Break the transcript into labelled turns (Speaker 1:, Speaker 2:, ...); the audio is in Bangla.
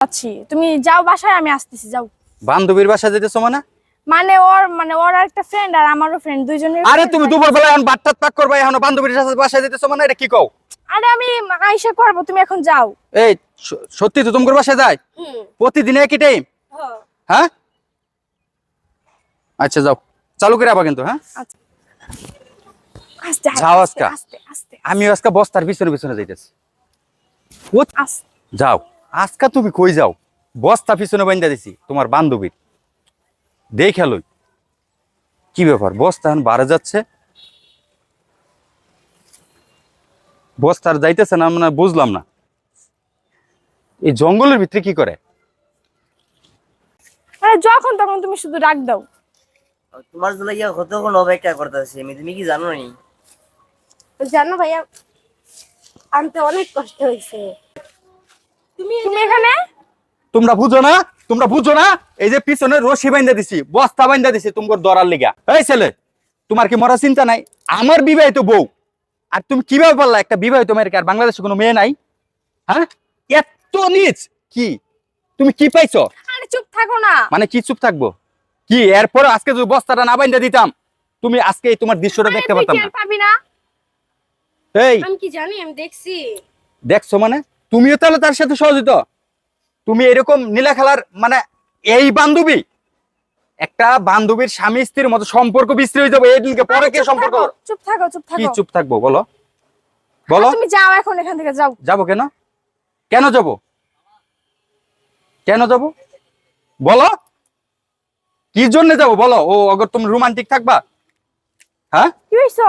Speaker 1: আছি তুমি যাও বাসায় আমি আসতেছি যাও।
Speaker 2: বান্ধবীর বাসা যেতেছো মানে?
Speaker 1: মানে ওর মানে ওর একটা ফ্রেন্ড আর আমারও ফ্রেন্ড দুইজনের
Speaker 2: আরে তুমি দুপুর বেলা এখন বাট্টাত পাক করবা এখন বান্ধবীর সাথে বাসায় যেতেছো মানে এটা কি কও?
Speaker 1: আরে আমি আইসা করব তুমি এখন যাও।
Speaker 2: এই সত্যি তো তোমার বাসায় যায়? প্রতিদিন একই টাইম হ্যাঁ। আচ্ছা যাও। চালু করে আবার কিন্তু হ্যাঁ?
Speaker 1: আচ্ছা। আস্তে
Speaker 2: যাও
Speaker 1: আস্তে আস্তে আস্তে।
Speaker 2: আমি আজকে বস্তার পিছনে পিছনে যাইতেছি। যাও। আজকা তুমি কই যাও? বস্তা পিছনে বাইন্দা দিছি তোমার বান্ধবীর। দেখে লই। কি ব্যাপার? বস্তা এখন বাড়ে যাচ্ছে? বস্তার যাইতেছে না মানে বুঝলাম না। এই জঙ্গলের ভিতরে কি করে?
Speaker 1: আরে যখন তখন তুমি শুধু ডাক দাও।
Speaker 3: তোমার জন্য ইয়া কতক্ষণ অপেক্ষা করতেছি আমি তুমি কি জানো নি
Speaker 4: জানো ভাইয়া আনতে অনেক কষ্ট হয়েছে।
Speaker 1: তুমি এখানে?
Speaker 2: তোমরা বুঝো না? তোমরা বুঝো না? এই যে পিছনে রশি বাইন্দা দিছি বস্তা বাইন্দা দিছি তোমার দরার লিগা। এই ছেলে তোমার কি মরা চিন্তা নাই? আমার বিবাহিত বউ। আর তুমি কীভাবে বললা একটা বিবাহিত মেয়ের আর বাংলাদেশে কোনো মেয়ে নাই? হ্যাঁ? এত নিচ! কি? তুমি কি পাইছো?
Speaker 1: আরে চুপ থাকো না।
Speaker 2: মানে কি চুপ থাকব? কি? এরপর আজকে যদি বস্তাটা না বাইন্দা দিতাম তুমি আজকে এই তোমার দৃশ্যটা দেখতে পারতাম না।
Speaker 1: পাবি না?
Speaker 2: এই!
Speaker 4: আমি কি জানি আমি দেখছি।
Speaker 2: দেখছ মানে? তুমিও তাহলে তার সাথে সহযোগিত। তুমি এরকম নীলা খেলার মানে এই বান্ধবী একটা বান্ধবীর স্বামী স্ত্রীর মতো সম্পর্ক বিস্তার হয়ে যাবে। এই দিনকে পরে কে
Speaker 1: চুপ থাকো, চুপ থাকো
Speaker 2: কি চুপ থাকব বলো? বলো।
Speaker 1: তুমি যাও এখন এখান থেকে যাও।
Speaker 2: যাব কেন? কেন যাব? কেন যাব? বলো। কি জন্য যাব? বলো। ও অগর তুমি রোমান্টিক থাকবা? হ্যাঁ?
Speaker 1: কি হইছ?